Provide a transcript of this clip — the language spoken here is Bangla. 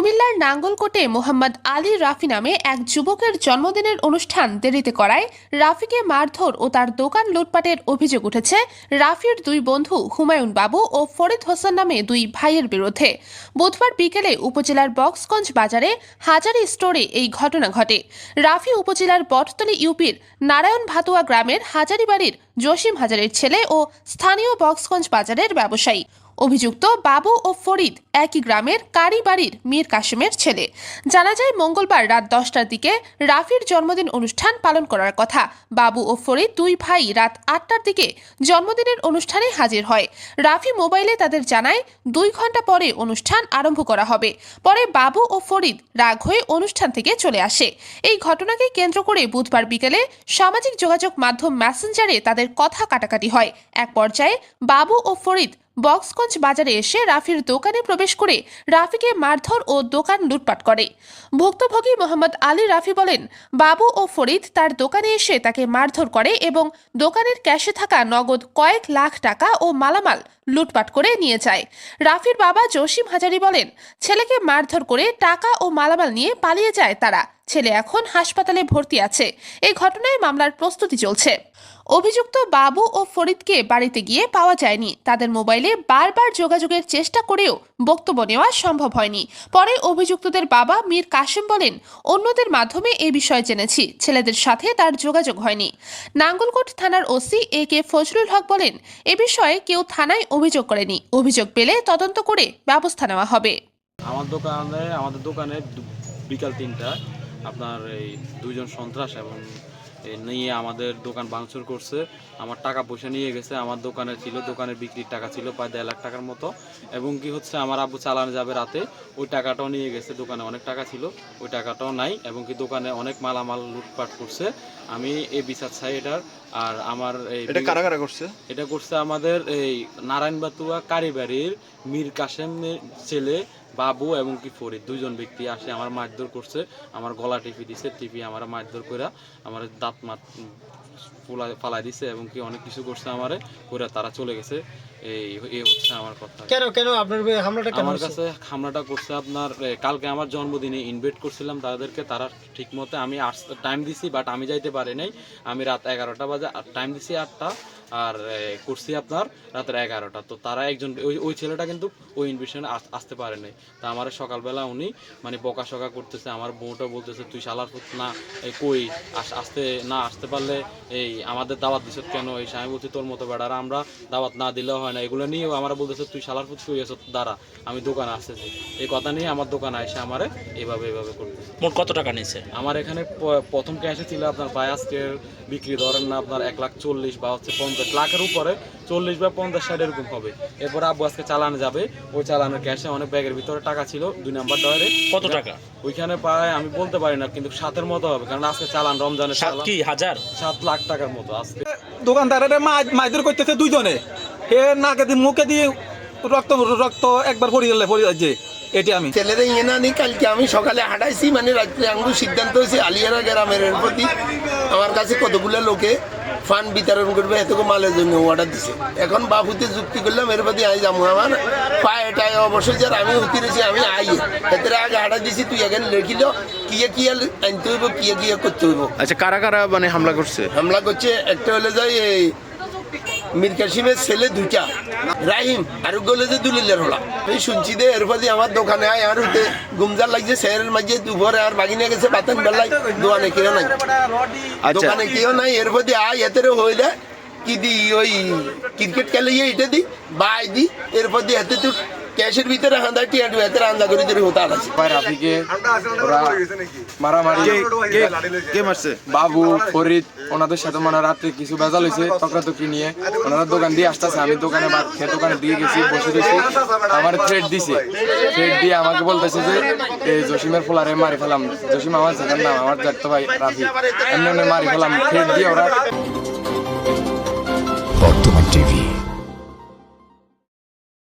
কুমিল্লার নাঙ্গলকোটে মোহাম্মদ আলী রাফি নামে এক যুবকের জন্মদিনের অনুষ্ঠান দেরিতে করায় রাফিকে মারধর ও তার দোকান লুটপাটের অভিযোগ উঠেছে। রাফির দুই বন্ধু হুমায়ুন বাবু ও ফরিদ হোসেন নামে দুই ভাইয়ের বিরুদ্ধে। বুধবার বিকেলে উপজেলার বক্সগঞ্জ বাজারে হাজারি স্টোরে এই ঘটনা ঘটে। রাফি উপজেলার বটতলী ইউপির নারায়ণ ভাতুয়া গ্রামের হাজারি বাড়ির জসিম হাজারের ছেলে ও স্থানীয় বক্সগঞ্জ বাজারের ব্যবসায়ী। অভিযুক্ত বাবু ও ফরিদ একই গ্রামের কারি বাড়ির মীর কাশেমের ছেলে। জানা যায়, মঙ্গলবার রাত দশটার দিকে রাফির জন্মদিন অনুষ্ঠান পালন করার কথা। বাবু ও ফরিদ দুই ভাই রাত আটটার দিকে জন্মদিনের অনুষ্ঠানে হাজির হয়। রাফি মোবাইলে তাদের জানায়, দুই ঘণ্টা পরে অনুষ্ঠান আরম্ভ করা হবে। পরে বাবু ও ফরিদ রাগ হয়ে অনুষ্ঠান থেকে চলে আসে। এই ঘটনাকে কেন্দ্র করে বুধবার বিকেলে সামাজিক যোগাযোগ মাধ্যম মেসেঞ্জারে তাদের কথা কাটাকাটি হয়। এক পর্যায়ে বাবু ও ফরিদ বক্সগঞ্জ বাজারে এসে রাফির দোকানে প্রবেশ করে রাফিকে মারধর ও দোকান লুটপাট করে। ভুক্তভোগী মোহাম্মদ আলী রাফি বলেন, বাবু ও ফরিদ তার দোকানে এসে তাকে মারধর করে এবং দোকানের ক্যাশে থাকা নগদ কয়েক লাখ টাকা ও মালামাল লুটপাট করে নিয়ে যায়। রাফির বাবা জসিম হাজারি বলেন, ছেলেকে মারধর করে টাকা ও মালামাল নিয়ে পালিয়ে যায় তারা। ছেলে এখন হাসপাতালে ভর্তি আছে। এই ঘটনায় মামলার প্রস্তুতি চলছে। অভিযুক্ত বাবু ও ফরিদকে বাড়িতে গিয়ে পাওয়া যায়নি। তাদের মোবাইলে বারবার যোগাযোগের চেষ্টা করেও বক্তব্য নেওয়া সম্ভব হয়নি। পরে অভিযুক্তদের বাবা মীর কাশেম বলেন, অন্যদের মাধ্যমে এ বিষয়ে জেনেছি। ছেলেদের সাথে তার যোগাযোগ হয়নি। নাঙ্গলকোট থানার ওসি এ কে ফজলুল হক বলেন, এ বিষয়ে কেউ থানায় অভিযোগ করেনি। অভিযোগ পেলে তদন্ত করে ব্যবস্থা নেওয়া হবে। আমার দোকানে, আমাদের দোকানে বিকাল তিনটা আপনার এই দুইজন সন্ত্রাস এবং নিয়ে আমাদের দোকান ভাঙচুর করছে। আমার টাকা পয়সা নিয়ে গেছে আমার দোকানে ছিল দোকানের বিক্রির টাকা ছিল প্রায় দেড় লাখ টাকার মতো। এবং কি হচ্ছে আমার আব্বু চালানো যাবে রাতে ওই টাকাটাও নিয়ে গেছে দোকানে অনেক টাকা ছিল ওই টাকাটাও নাই এবং কি দোকানে অনেক মালামাল লুটপাট করছে। আমি এই বিচার চাই এটার আর আমার এই এটা কারা কারা করছে? এটা করছে আমাদের এই নারায়ণ বাতুয়া কারিবাড়ির মীর কাসেমের ছেলে বাবু এবং কি ফরিদ, দুইজন ব্যক্তি আসে, আমার মারধর করছে, আমার গলা টিপি দিছে, টিপি আমার মারধর করে আমার দাঁত মাত ফুলা ফালাই দিছে এবং কি অনেক কিছু করছে আমারে করে তারা চলে গেছে। এই হচ্ছে আমার কথা। কেন কেন আপনার হামলাটা আমার কাছে হামলাটা করছে আপনার কালকে আমার জন্মদিনে ইনভাইট করছিলাম তাদেরকে তারা ঠিক মতো আমি টাইম দিছি বাট আমি যাইতে পারি নাই। আমি রাত এগারোটা বাজে টাইম দিছি আটটা আর করছি আপনার রাতের এগারোটা। তো তারা একজন ওই ওই ছেলেটা কিন্তু ওই ইনভিটেশনে আসতে পারে নাই। তা আমার সকালবেলা উনি মানে বকা সকা করতেছে আমার বউটা বলতেছে তুই শালার পুত না কই? আস- আসতে না আসতে পারলে এই আমাদের দাওয়াত দিছত কেন? এই আমি বলছি তোর মতো বেড়ারা আমরা দাওয়াত না দিলেও হয় না এগুলো নিয়েও আমরা বলতেছে তুই শালার পুত কই আছো দাঁড়া আমি দোকানে আসতেছি। এই কথা নিয়ে আমার দোকানে এসে আমারে এভাবে এভাবে করতেছে। মোট কত টাকা নিয়েছে? আমার এখানে প্রথম ক্যাশে ছিল আপনার বাই আজকের বিক্রি ধরেন না আপনার এক লাখ চল্লিশ বা হচ্ছে পঞ্চাশ লাখের উপরে চল্লিশ বা পঞ্চাশ ষাট এরকম হবে। এরপর আব্বু আজকে চালানো যাবে ওই চালানোর ক্যাশে অনেক ব্যাগের ভিতরে টাকা ছিল দুই নাম্বার ডয়ারে কত টাকা? ওইখানে প্রায় আমি বলতে পারি না কিন্তু সাতের মতো হবে কারণ আজকে চালান রমজানের সাত কি হাজার? সাত লাখ টাকার মতো আজকে। দোকানদারের মাইদুর করতেছে দুইজনে। হে নাকে দিয়ে মুখে দিয়ে রক্ত রক্ত একবার পড়ে গেলে পড়ে যাচ্ছে এটি আমি। ছেলেদের ইয়ে না নিই কালকে আমি সকালে হাঁটাইছি মানে রাত্রে আঙ্গুর সিদ্ধান্ত হয়েছে আলিয়ারা গ্রামের প্রতি আমার কাছে কতগুলো লোকে ফান্ড বিতরণ করবে এতকে মালের জন্য অর্ডার দিছে। এখন বাবুতে যুক্তি করলাম এর প্রতি আই যাব আমার পায়ে টায় অবশ্যই যার আমি উঠি রয়েছি আমি আই। এতে আগে হাঁটা দিছি তুই এখানে লেখিল কিয়ে কিয়ে আনতে হইব কিয়ে কিয়ে করতে হইব। আচ্ছা কারা কারা মানে হামলা করছে? হামলা করছে একটা হলে যাই এই মীর কাশিমের ছেলে দুইটা রাহিম আর গলে যে দুলিলের হলা। এই শুনছি দে এর প্রতি আমার দোকানে আয় আর হতে গুমজার লাগছে শহরের মাঝে দুপুরে আর বাগিনে গেছে বাতেন বেলায় দোকানে কেউ নাই। দোকানে কেউ নাই এর প্রতি আয় হয়ে দেয় কি দি ওই ক্রিকেট খেলে এটা দি বাই দি এরপর দিয়ে এতে তুই ক্যাশের ভিতরে হান্দা টিয়া টু এতে আন্দা করে দিলে হতা আছে রাফিকে ওরা মারামারি কে মারছে? বাবু ফরিদ ওনাদের সাথে মানে রাত্রে কিছু বেজাল হয়েছে তকরাতকি নিয়ে। ওনারা দোকান দিয়ে আসতেছে আমি দোকানে ভাত খেয়ে দোকানে দিয়ে গেছি বসে রয়েছি আমার থ্রেড দিছে। থ্রেড দিয়ে আমাকে বলতেছে যে এই জসিমের ফোলারে মারি ফেলাম। জসিম আমার জায়গার নাম আমার দেখতে ভাই রাফি। এমনি এমনি মারি ফেলাম। থ্রেড দিয়ে ওরা